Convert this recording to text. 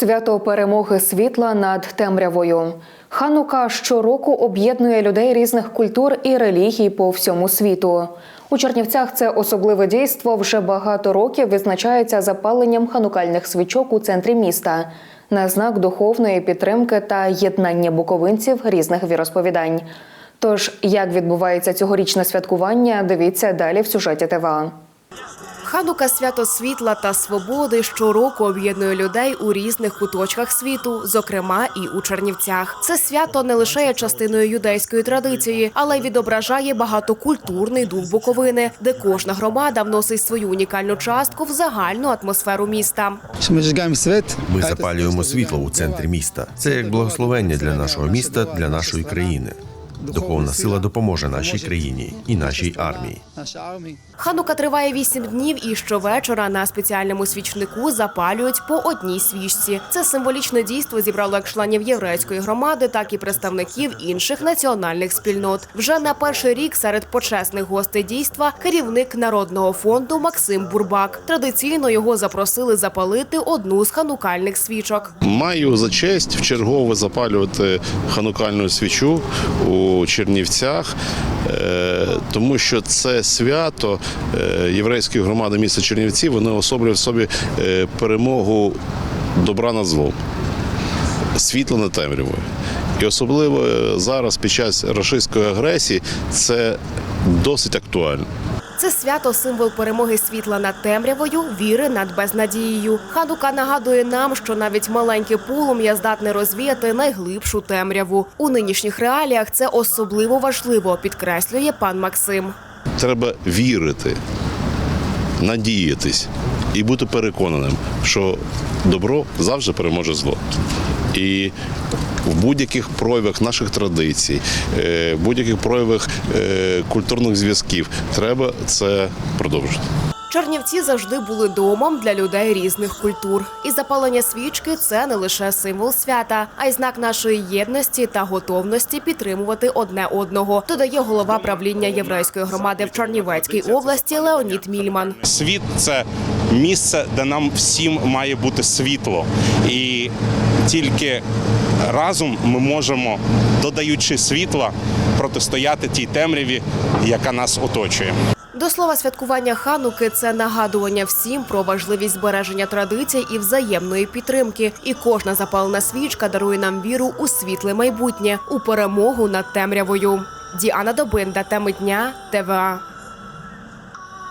Свято перемоги світла над темрявою. Ханука щороку об'єднує людей різних культур і релігій по всьому світу. У Чернівцях це особливе дійство вже багато років відзначається запаленням ханукальних свічок у центрі міста на знак духовної підтримки та єднання буковинців різних віросповідань. Тож, як відбувається цьогорічне святкування, дивіться далі в сюжеті ТВА. Ханука свято світла та свободи щороку об'єднує людей у різних куточках світу, зокрема і у Чернівцях. Це свято не лише є частиною юдейської традиції, але й відображає багатокультурний дух Буковини, де кожна громада вносить свою унікальну частку в загальну атмосферу міста. Ми. Ми запалюємо світло у центрі міста. Це як благословення для нашого міста, для нашої країни. Духовна сила допоможе нашій країні і нашій армії. Ханука триває вісім днів, і щовечора на спеціальному свічнику запалюють по одній свічці. Це символічне дійство зібрало як членів єврейської громади, так і представників інших національних спільнот. Вже на перший рік серед почесних гостей дійства керівник народного фонду Максим Бурбак. Традиційно його запросили запалити одну з ханукальних свічок. Маю за честь вчергове запалювати ханукальну свічу у Чернівцях, е, тому що це свято е, єврейської громади міста Чернівці, вони особлює в собі е, перемогу добра над злом, світло над темрявою. І особливо зараз, під час рашистської агресії, це досить актуально. Це свято символ перемоги світла над темрявою, віри над безнадією. Ханука нагадує нам, що навіть маленьке полум'я здатне розвіяти найглибшу темряву. У нинішніх реаліях це особливо важливо, підкреслює пан Максим. Треба вірити, надіятись і бути переконаним, що добро завжди переможе зло. І в будь-яких проявах наших традицій, е, будь-яких проявах е, культурних зв'язків треба це продовжити. Чернівці завжди були домом для людей різних культур. І запалення свічки це не лише символ свята, а й знак нашої єдності та готовності підтримувати одне одного. Додає голова правління єврейської громади в Чернівецькій області Леонід Мільман. Світ це місце, де нам всім має бути світло, і тільки разом ми можемо, додаючи світла, протистояти тій темряві, яка нас оточує. До слова, святкування хануки це нагадування всім про важливість збереження традицій і взаємної підтримки. І кожна запалена свічка дарує нам віру у світле майбутнє, у перемогу над темрявою. Діана Добинда, теми дня, ТВА.